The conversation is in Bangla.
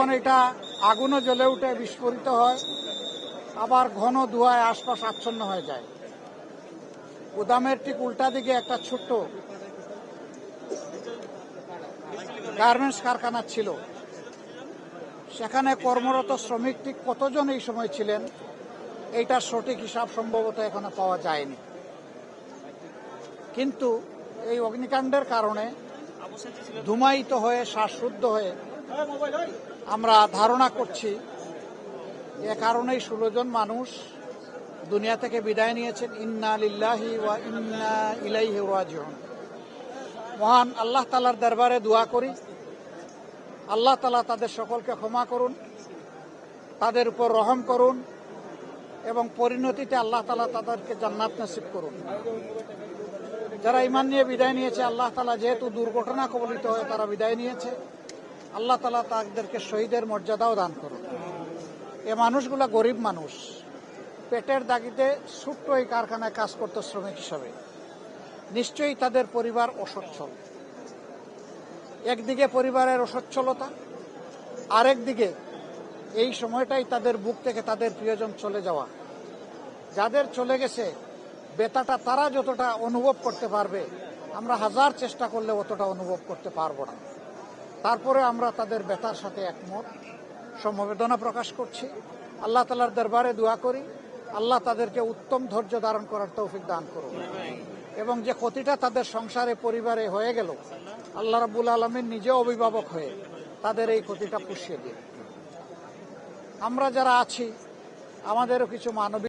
তখন এটা আগুনও জ্বলে উঠে বিস্ফোরিত হয়, আবার ঘন ধোঁয়ায় আশপাশ আচ্ছন্ন হয়ে যায়। গুদামের ঠিক উল্টা দিকে একটা ছোট্ট গার্মেন্টস কারখানা ছিল। সেখানে কর্মরত শ্রমিক ঠিক কতজন এই সময় ছিলেন, এইটার সঠিক হিসাব সম্ভবত এখনও পাওয়া যায়নি। কিন্তু এই অগ্নিকাণ্ডের কারণে ধুমায়িত হয়ে, শ্বাসরুদ্ধ হয়ে আমরা ধারণা করছি এ কারণেই ষোলো জন মানুষ দুনিয়া থেকে বিদায় নিয়েছেন, ইন্না লিল্লাহি ইন্না ইলাইহি মহান আল্লাহ তালার দরবারে দোয়া করি। আল্লাহ তালা তাদের সকলকে ক্ষমা করুন, তাদের উপর রহম করুন এবং পরিণতিতে আল্লাহ তালা তাদেরকে জান্নাত নসিব করুন। যারা ইমান নিয়ে বিদায় নিয়েছে, আল্লাহ তালা যেহেতু দুর্ঘটনা কবলিত হয়ে তারা বিদায় নিয়েছে। আল্লাহ তালা তাদেরকে শহীদের মর্যাদাও দান করুন এ মানুষগুলা গরিব মানুষ। পেটের দাগিতে ছোট্ট এই কারখানায় কাজ করত শ্রমিক হিসাবে। নিশ্চয়ই তাদের পরিবার অসচ্ছল। একদিকে পরিবারের অসচ্ছলতা আরেক দিকে এই সময়টাই তাদের বুক থেকে তাদের প্রিয়জন চলে যাওয়া। যাদের চলে গেছে, বেতাটা তারা যতটা অনুভব করতে পারবে, আমরা হাজার চেষ্টা করলে অতটা অনুভব করতে পারব না। তারপরে আমরা তাদের বেতার সাথে একমত। সমবেদনা প্রকাশ করছি। আল্লাহ তালার দরবারে দোয়া করি। আল্লাহ তাদেরকে উত্তম ধৈর্য ধারণ করার তৌফিক দান করুন। এবং যে ক্ষতিটা তাদের সংসারে, পরিবারে হয়ে গেল, আল্লাহ রাবুল আলমীর নিজে অভিভাবক হয়ে তাদের এই ক্ষতিটা পুষিয়ে দিন। আমরা যারা আছি, আমাদেরও কিছু মানবিক